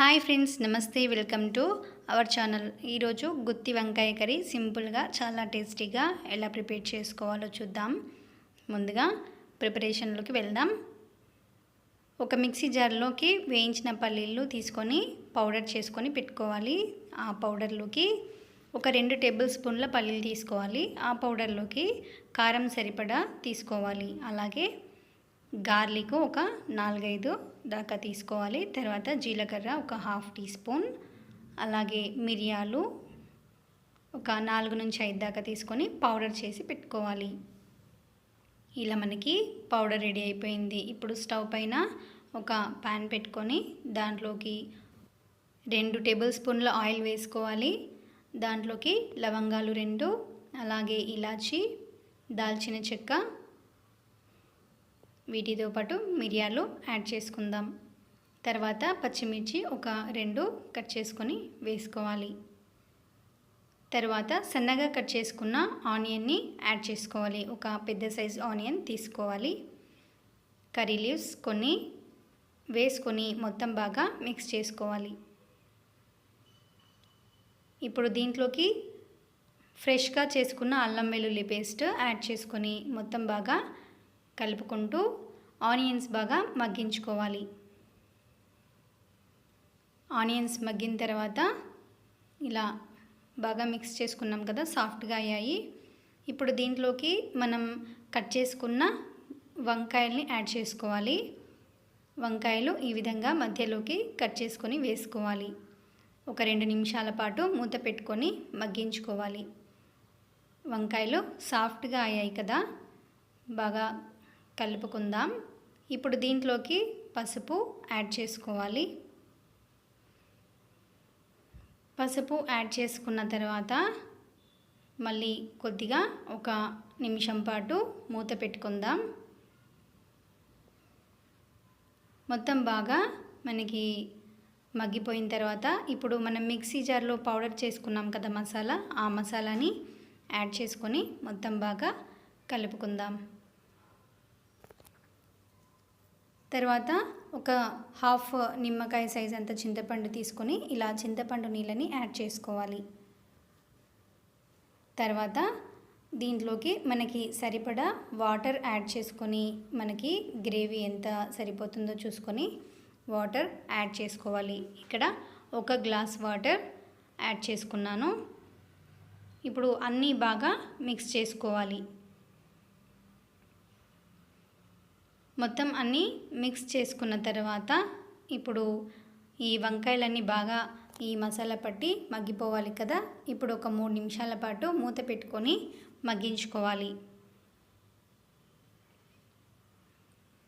Hi friends namaste welcome to our channel. ఈరోజు గుత్తి వంకాయ కర్రీ సింపుల్గా చాలా టేస్టీగా ఎలా ప్రిపేర్ చేసుకోవాలో చూద్దాం. ముందుగా ప్రిపరేషన్లోకి వెళ్దాం. ఒక మిక్సీ జార్లోకి వేయించిన పల్లీలు తీసుకొని పౌడర్ చేసుకొని పెట్టుకోవాలి. ఆ పౌడర్లోకి ఒక రెండు టేబుల్ స్పూన్ల పల్లీలు తీసుకోవాలి. ఆ పౌడర్లోకి కారం సరిపడా తీసుకోవాలి. అలాగే గార్లిక్ ఒక నాలుగైదు దాకా తీసుకోవాలి. తర్వాత జీలకర్ర ఒక హాఫ్ టీ స్పూన్. అలాగే మిరియాలు ఒక నాలుగు నుంచి ఐదు దాకా తీసుకొని పౌడర్ చేసి పెట్టుకోవాలి. ఇలా మనకి పౌడర్ రెడీ అయిపోయింది. ఇప్పుడు స్టవ్ పైన ఒక ప్యాన్ పెట్టుకొని దాంట్లోకి రెండు టేబుల్ స్పూన్ల ఆయిల్ వేసుకోవాలి. దాంట్లోకి లవంగాలు రెండు అలాగే ఇలాచి దాల్చిన చెక్క వీటితో పాటు మిరియాలు యాడ్ చేసుకుందాం. తర్వాత పచ్చిమిర్చి ఒక రెండు కట్ చేసుకొని వేసుకోవాలి. తర్వాత సన్నగా కట్ చేసుకున్న ఆనియన్ని యాడ్ చేసుకోవాలి. ఒక పెద్ద సైజ్ ఆనియన్ తీసుకోవాలి. కర్రీ లీవ్స్ కొన్ని వేసుకొని మొత్తం బాగా మిక్స్ చేసుకోవాలి. ఇప్పుడు దీంట్లోకి ఫ్రెష్గా చేసుకున్న అల్లం వెల్లుల్లి పేస్ట్ యాడ్ చేసుకొని మొత్తం బాగా కలుపుకుంటూ ఆనియన్స్ బాగా మగ్గించుకోవాలి. ఆనియన్స్ మగ్గిన తర్వాత ఇలా బాగా మిక్స్ చేసుకున్నాం కదా సాఫ్ట్గా అయ్యాయి. ఇప్పుడు దీంట్లోకి మనం కట్ చేసుకున్న వంకాయల్ని యాడ్ చేసుకోవాలి. వంకాయలు ఈ విధంగా మధ్యలోకి కట్ చేసుకొని వేసుకోవాలి. ఒక రెండు నిమిషాల పాటు మూత పెట్టుకొని మగ్గించుకోవాలి. వంకాయలు సాఫ్ట్గా అయ్యాయి కదా బాగా కలుపుకుందాం. ఇప్పుడు దీంట్లోకి పసుపు యాడ్ చేసుకోవాలి. పసుపు యాడ్ చేసుకున్న తర్వాత మళ్ళీ కొద్దిగా ఒక నిమిషం పాటు మూత పెట్టుకుందాం. మొత్తం బాగా మనకి మగ్గిపోయిన తర్వాత ఇప్పుడు మనం మిక్సీ జార్లో పౌడర్ చేసుకున్నాం కదా మసాలా ఆ మసాలాని యాడ్ చేసుకొని మొత్తం బాగా కలుపుకుందాం. తర్వాత ఒక హాఫ్ నిమ్మకాయ సైజ్ అంత చింతపండు తీసుకొని ఇలా చింతపండు నీళ్ళని యాడ్ చేసుకోవాలి. తర్వాత దీంట్లోకి మనకి సరిపడా వాటర్ యాడ్ చేసుకొని మనకి గ్రేవీ ఎంత సరిపోతుందో చూసుకొని వాటర్ యాడ్ చేసుకోవాలి. ఇక్కడ ఒక గ్లాస్ వాటర్ యాడ్ చేసుకున్నాను. ఇప్పుడు అన్నీ బాగా మిక్స్ చేసుకోవాలి. మొత్తం అన్నీ మిక్స్ చేసుకున్న తర్వాత ఇప్పుడు ఈ వంకాయలన్నీ బాగా ఈ మసాలా పట్టి మగ్గిపోవాలి కదా. ఇప్పుడు ఒక మూడు నిమిషాల పాటు మూత పెట్టుకొని మగ్గించుకోవాలి.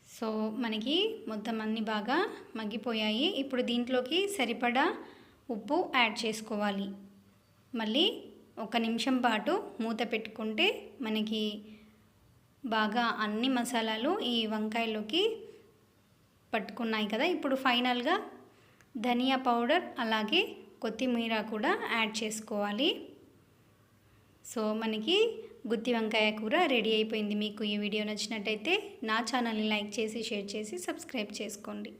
సో మనకి మొత్తం అన్నీ బాగా మగ్గిపోయాయి. ఇప్పుడు దీంట్లోకి సరిపడా ఉప్పు యాడ్ చేసుకోవాలి. మళ్ళీ ఒక నిమిషం పాటు మూత పెట్టుకుంటే మనకి బాగా అన్ని మసాలాలు ఈ వంకాయలోకి పట్టుకున్నాయి కదా. ఇప్పుడు ఫైనల్గా ధనియా పౌడర్ అలాగే కొత్తిమీర కూడా యాడ్ చేసుకోవాలి. సో మనకి గుత్తి వంకాయ కూర రెడీ అయిపోయింది మీకు ఈ వీడియో నచ్చినట్టయితే నా ఛానల్ని లైక్ చేసి షేర్ చేసి సబ్స్క్రైబ్ చేసుకోండి.